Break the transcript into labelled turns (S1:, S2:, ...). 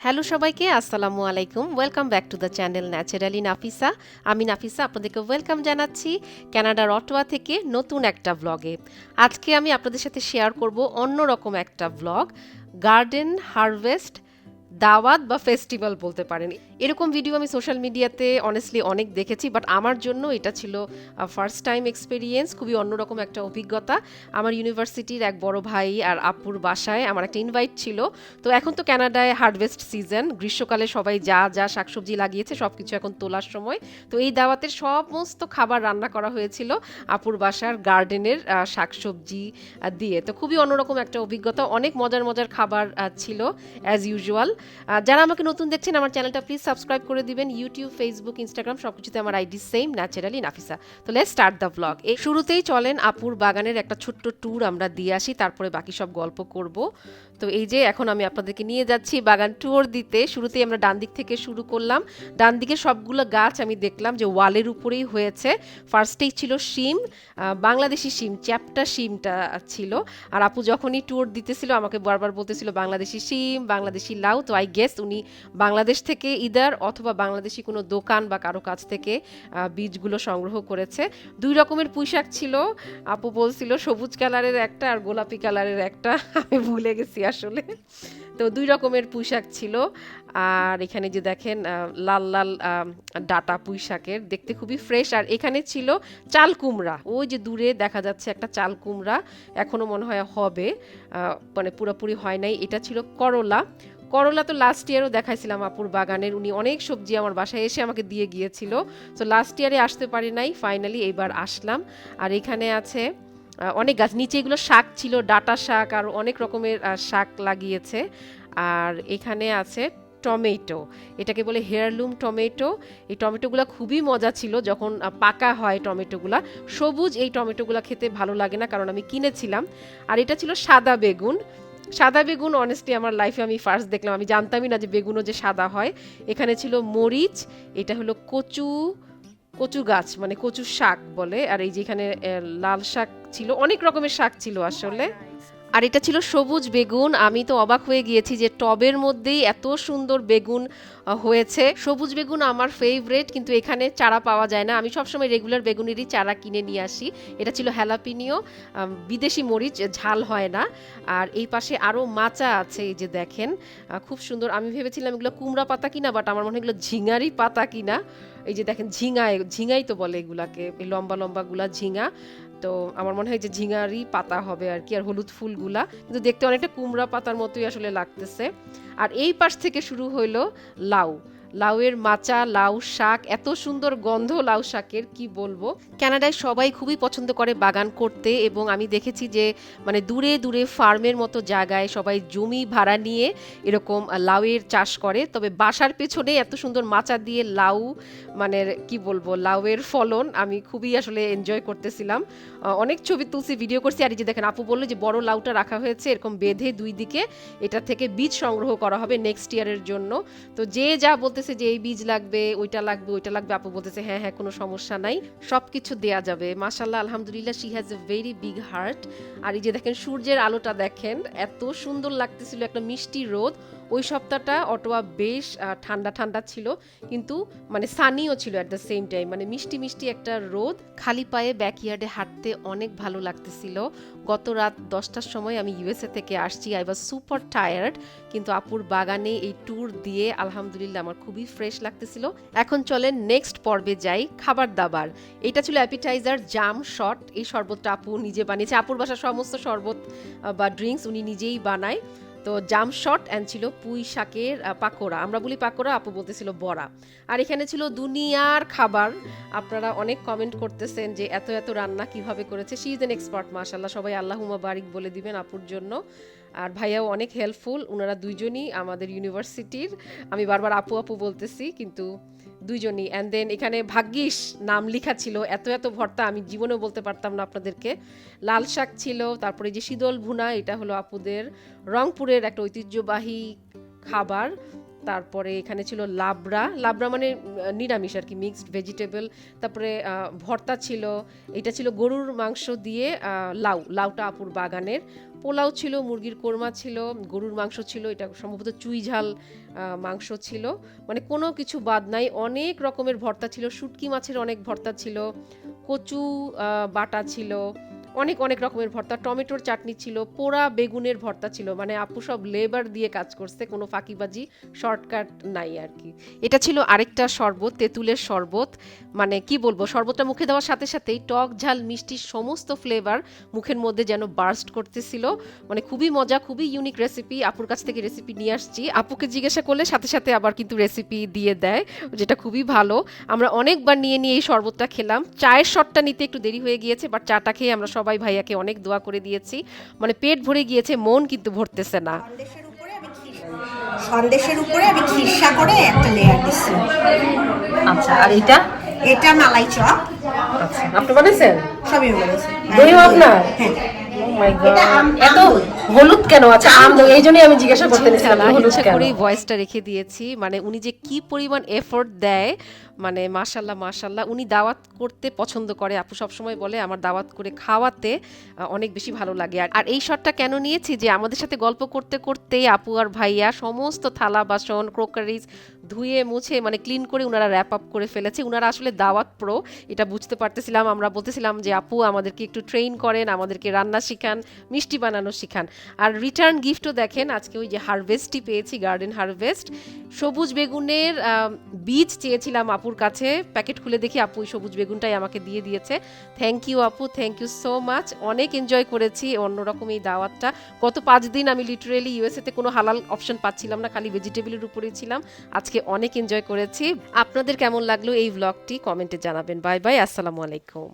S1: Hello সবাইকে, আসসালামু আলাইকুম। Welcome back to the channel naturally Nafisa আমি নাফিসা, আপনাদেরকে ওয়েলকাম জানাচ্ছি ক্যানাডার অটোয়া থেকে নতুন একটা ব্লগে আজকে আমি আপনাদের সাথে শেয়ার করব অন্যরকম একটা ব্লগ গার্ডেন হারভেস্ট দাওয়াত বা ফেস্টিভ্যাল বলতে পারেন। এরকম ভিডিও আমি সোশ্যাল মিডিয়াতে অনেস্টলি অনেক দেখেছি বাট আমার জন্য এটা ছিল ফার্স্ট টাইম এক্সপিরিয়েন্স খুবই অন্যরকম একটা অভিজ্ঞতা। আমার ইউনিভার্সিটির এক বড় ভাই আর আপুর বাসায় আমার একটা ইনভাইট ছিল। তো এখন তো কানাডায় হারভেস্ট সিজন গ্রীষ্মকালে সবাই যা যা শাকসবজি লাগিয়েছে সব কিছু এখন তোলার সময়। তো এই দাওয়াতের সমস্ত খাবার রান্না করা হয়েছিল আপুর বাসার গার্ডেনের শাকসবজি দিয়ে। তো খুবই অন্যরকম একটা অভিজ্ঞতা, অনেক মজার মজার খাবার ছিল অ্যাজ ইউজুয়াল যারা আমাকে নতুন দেখছেন, আমার চ্যানেলটা প্লিজ সাবস্ক্রাইব করে দিবেন। ইউটিউব ফেসবুক ইনস্টাগ্রাম সব কিছুতে আমার আইডি সেম ন্যাচারালি নাফিসা। তো লেট স্টার্ট দ্য ব্লগ এই শুরুতেই চলেন আপুর বাগানের একটা ছোট্ট ট্যুর আমরা দিয়ে আসি, তারপরে বাকি সব গল্প করব। তো এই যে এখন আমি আপনাদেরকে নিয়ে যাচ্ছি বাগান ট্যুর দিতে। শুরুতেই আমরা ডান দিক থেকে শুরু করলাম। ডান দিকে সবগুলো গাছ আমি দেখলাম যে ওয়ালের উপরেই হয়েছে। ফার্স্টেই ছিল শিম বাংলাদেশি শিম, চ্যাপটা শিমটা ছিল। আর আপু যখনই ট্যুর দিতেছিল, আমাকে বারবার বলতেছিল, বাংলাদেশি শিম, বাংলাদেশি লাউ তো আই গেস উনি বাংলাদেশ থেকে ইদার অথবা বাংলাদেশি কোনো দোকান বা কারও কাছ থেকে বীজগুলো সংগ্রহ করেছে। দুই রকমের পুঁইশাক ছিল। আপু বলছিল, সবুজ কালারের একটা আর গোলাপি কালারের একটা। আমি ভুলে গেছি আসলে। তো দুই রকমের পুঁইশাক ছিল। আর এখানে যে দেখেন লাল লাল ডাটা পুঁইশাকের দেখতে খুবই ফ্রেশ আর এখানে ছিল চাল কুমড়া। ওই যে দূরে দেখা যাচ্ছে একটা চাল কুমড়া। এখনও মনে হয় হবে। মানে পুরোপুরি হয় নাই। এটা ছিল করলা। করলা তো লাস্ট ইয়ারও দেখাইছিলাম আপুর বাগানের, উনি অনেক সবজি আমার বাসায় এসে আমাকে দিয়ে গিয়েছিল। তো লাস্ট ইয়ারে আসতে পারি নাই ফাইনালি এইবার আসলাম। আর এখানে আছে অনেক গাছ, নিচে এগুলো শাক ছিল, ডাটা শাক আর অনেক রকমের শাক লাগিয়েছে। আর এখানে আছে টমেটো, এটাকে বলে হেয়ারলুম টমেটো। এই টমেটোগুলো খুবই মজা ছিল যখন পাকা হয় টমেটোগুলা। সবুজ এই টমেটোগুলো খেতে ভালো লাগে না, কারণ আমি কিনেছিলাম। আর এটা ছিল সাদা বেগুন। সাদা বেগুন অনেস্টলি আমার লাইফে আমি ফার্স্ট দেখলাম। আমি জানতামই না যে বেগুনও যে সাদা হয়। এখানে ছিল মরিচ, এটা হলো কচু কচু গাছ মানে কচু শাক বলে। আর এই যে এখানে লাল শাক ছিল, অনেক রকমের শাক ছিল আসলে। আর এটা ছিল সবুজ বেগুন। আমি তো অবাক হয়ে গিয়েছি যে টবের মধ্যেই এত সুন্দর বেগুন হয়েছে। সবুজ বেগুন আমার ফেভারেট কিন্তু এখানে চারা পাওয়া যায় না। আমি সবসময় রেগুলার বেগুনেরই চারা কিনে নিয়ে আসি। এটা ছিল হ্যালাপিনিও বিদেশি মরিচ, ঝাল হয় না। আর এই পাশে আরও মাচা আছে, এই যে দেখেন খুব সুন্দর। আমি ভেবেছিলাম এগুলো কুমড়া পাতা কিনা বাট আমার মনে হয় এগুলো ঝিঙারি পাতা কিনা। এই যে দেখেন, ঝিঙায়, ঝিঙাই তো বলে এগুলাকে লম্বা লম্বা গুলা ঝিঙা। তো আমার মনে হয় যে ঝিঙারি পাতা হবে আর কি, আর হলুদ ফুলগুলা। কিন্তু দেখতে অনেকটা কুমড়া পাতার মতোই আসলে লাগতেছে। আর এই পাশ থেকে শুরু হইল লাউ। লাউয়ের মাচা, লাউ শাক, এত সুন্দর গন্ধ লাউ শাকের, কি বলব? কানাডায় সবাই খুবই পছন্দ করে বাগান করতে এবং আমি দেখেছি যে মানে দূরে দূরে ফার্মের মতো জায়গায় সবাই জমি ভাড়া নিয়ে এরকম লাউয়ের চাষ করে। তবে বাসার পেছনে এত সুন্দর মাচা দিয়ে লাউ মানে কি বলব, লাউয়ের ফলন আমি খুবই আসলে এনজয় করতেছিলাম। অনেক ছবি তুলছি ভিডিও করছি। আর এই যে দেখেন, আপু বলল যে, বড় লাউটা রাখা হয়েছে, এরকম বেঁধে দুই দিকে এটা থেকে বীজ সংগ্রহ করা হবে নেক্সট ইয়ারের জন্য। তো যে যা বলতেছে যে, এই বীজ লাগবে, ওইটা লাগবে ওইটা লাগবে। আপু বলতেছে হ্যাঁ হ্যাঁ কোনো সমস্যা নাই সব কিছু দেয়া যাবে। মাশাল্লাহ আলহামদুলিল্লাহ she has a very big heart আর এই যে দেখেন, সূর্যের আলোটা দেখেন, এত সুন্দর লাগতেছিল একটা মিষ্টি রোদ। ওই সপ্তাহটা অটোয়া বেশ ঠান্ডা ঠান্ডা ছিল, কিন্তু মানে সানিও ছিল অ্যাট দ্য সেম টাইম মানে মিষ্টি মিষ্টি একটা রোদ, খালি পায়ে ব্যাকইয়ার্ডে হাঁটতে অনেক ভালো লাগতেছিল। গত রাত দশটার সময় আমি ইউএসএ থেকে আসছি। আই ওয়াজ সুপার টায়ার্ড কিন্তু আপুর বাগানে এই ট্যুর দিয়ে আলহামদুলিল্লাহ আমার খুবই ফ্রেশ লাগতেছিল। এখন চলেন নেক্সট পর্বে যাই, খাবার দাবার। এটা ছিল অ্যাপিটাইজার জাম শট এই শরবতটা আপু নিজে বানিয়েছে। আপুর বাসার সমস্ত শরবত বা ড্রিঙ্কস উনি নিজেই বানায়। তো জাম শট অ্যান্ড ছিল পুঁই শাকের পাকোড়া। আমরা বলি পাকোড়া, আপু বলতেছিল বড়া। আর এখানে ছিল দুনিয়ার খাবার। আপনারা অনেক কমেন্ট করতেছেন যে এত এত রান্না কীভাবে করেছে। শি ইজ এন এক্সপার্ট মাশাল্লাহ সবাই আল্লাহুমা বারিক বলে দিবেন আপুর জন্য। আর ভাইয়াও অনেক হেল্পফুল ওনারা দুইজনই আমাদের ইউনিভার্সিটির আমি বারবার আপু আপু বলতেছি, কিন্তু দুইজনই। অ্যান্ড দেন এখানে ভাগ্যিস নাম লেখা ছিল, এত এত ভর্তা আমি জীবনেও বলতে পারতাম না আপনাদেরকে। লাল শাক ছিল, তারপরে যে শীতল ভুনা, এটা হলো আপুদের রংপুরের একটা ঐতিহ্যবাহী খাবার। তারপরে এখানে ছিল লাবড়া। লাবড়া মানে নিরামিষ আর কি মিক্সড ভেজিটেবল তারপরে ভর্তা ছিল, এটা ছিল গরুর মাংস দিয়ে লাউ। লাউটা আপুর বাগানের। পোলাও ছিল, মুরগির কোরমা ছিল, গরুর মাংস ছিল, এটা সম্ভবত চুই ঝাল মাংস ছিল। মানে কোনো কিছু বাদ নাই, অনেক রকমের ভর্তা ছিল, শুটকি মাছের অনেক ভর্তা ছিল, কচু বাটা ছিল অনেক অনেক রকমের ভর্তা। টমেটোর চাটনি ছিল, পোড়া বেগুনের ভর্তা ছিল। মানে আপু সব লেবার দিয়ে কাজ করছে, কোনো ফাঁকিবাজি শর্টকাট নাই আর কি। এটা ছিল আরেকটা শরবত, তেঁতুলের শরবত। মানে কি বলব, শরবতটা মুখে দেওয়ার সাথে সাথেই টক, ঝাল মিষ্টির সমস্ত ফ্লেভার মুখের মধ্যে যেন বার্স্ট করতেছিল। মানে খুবই মজা, খুবই ইউনিক রেসিপি আপুর কাছ থেকে রেসিপি নিয়ে আসছি। আপুকে জিজ্ঞাসা করলে সাথে সাথে আবার কিন্তু রেসিপি দিয়ে দেয়, যেটা খুবই ভালো। আমরা অনেকবার নিয়ে নিয়ে এই শরবতটা খেলাম। চায়ের শটটা নিতে একটু দেরি হয়ে গিয়েছে বাট চাটা খেয়ে আমরা সবাই ভাইয়াকে অনেক দোয়া করে দিয়েছি। মানে পেট ভরে গিয়েছে মন কিন্তু ভরতেছে না।
S2: সন্দেশের উপরে আমি খির সন্দেশের উপরে আমি খিরসা করে একটা লেয়ার দিচ্ছি
S1: আচ্ছা আর এটা?
S2: এটা মালাই চপ।
S1: আচ্ছা আপনি বানিয়েছেন
S2: সবই বলেছে
S1: দই আপনার?
S2: হ্যাঁ।
S1: মাই
S2: গড
S1: এত। হলুদ কেন আচ্ছা আম এই জন্যই আমি জিজ্ঞাসা করতে নিছিলাম হলুদ কেন?
S2: করেই
S1: ভয়েসটা রেখে দিয়েছি। মানে উনি যে কি পরিমাণ এফোর্ট দেয় মানে মাশাল্লাহ মাশাল্লাহ উনি দাওয়াত করতে পছন্দ করে। আপু সবসময় বলে আমার দাওয়াত করে খাওয়াতে অনেক বেশি ভালো লাগে। আর আর এই শটটা কেন নিয়েছি? যে আমাদের সাথে গল্প করতে করতে আপু আর ভাইয়া সমস্ত থালা বাসন ক্রোকারিজ ধুয়ে, মুছে মানে ক্লিন করে ওনারা র্যাপ আপ করে ফেলেছে। ওনারা আসলে দাওয়াত প্রো এটা বুঝতে পারতেছিলাম। আমরা বলতেছিলাম যে, আপু, আমাদেরকে একটু ট্রেন করেন, আমাদেরকে রান্না শিখান, মিষ্টি বানানো শিখান। আর রিটার্ন গিফটও দেখেন, আজকে ওই যে হারভেস্টই পেয়েছি গার্ডেন হারভেস্ট সবুজ বেগুনের বীজ চেয়েছিলাম আপুর কাছে। প্যাকেট খুলে দেখি, আপু সবুজ বেগুনটাই আমাকে দিয়ে দিয়েছে। থ্যাংক ইউ আপু থ্যাংক ইউ সো মাচ অনেক এনজয় করেছি অন্যরকম এই দাওয়াতটা। গত পাঁচ দিন আমি লিটারেলি ইউএসএতে কোনো হালাল অপশন পাচ্ছিলাম না, খালি ভেজিটেবলের উপরেই ছিলাম। আজকে অনেক এনজয় করেছি। আপনাদের কেমন লাগল এই ব্লগটি কমেন্টে জানাবেন। বাই বাই আসসালামু আলাইকুম।